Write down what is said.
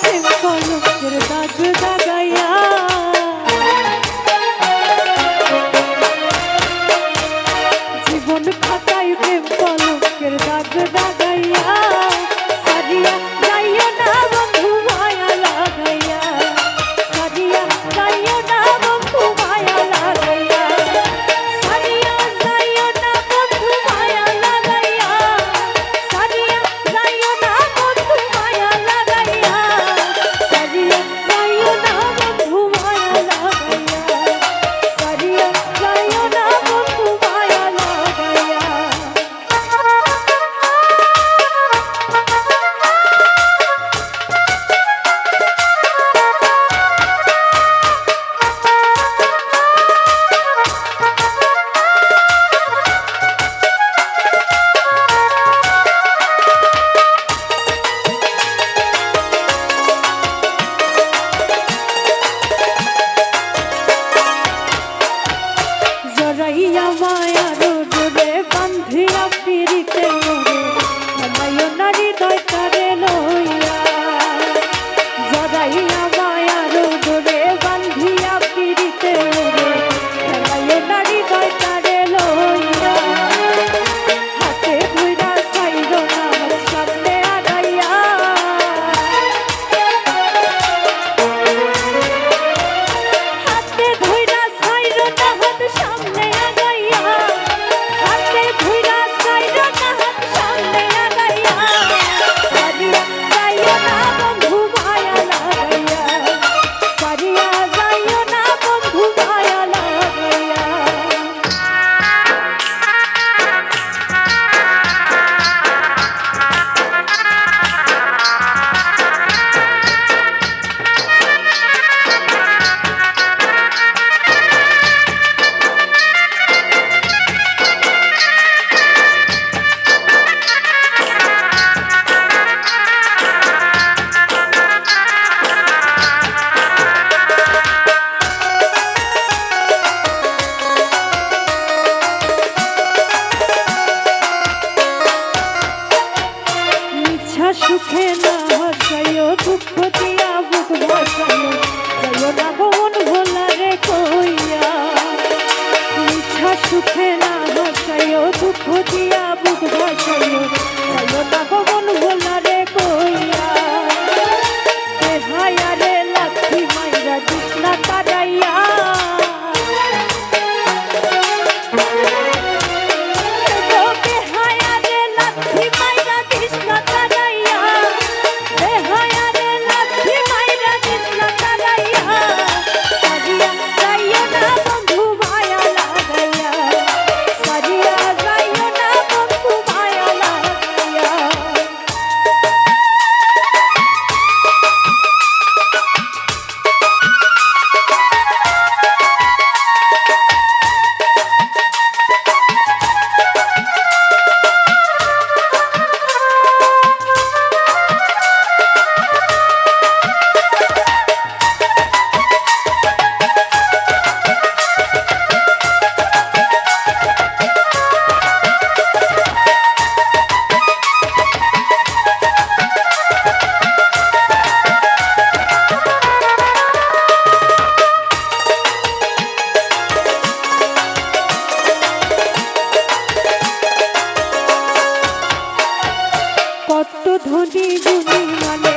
প্রেম কলঙ্কের দাগ দাগ আমায় আরও জুড়ে বান্ধিয়া পিড়িতে can ধনী গুণী মানে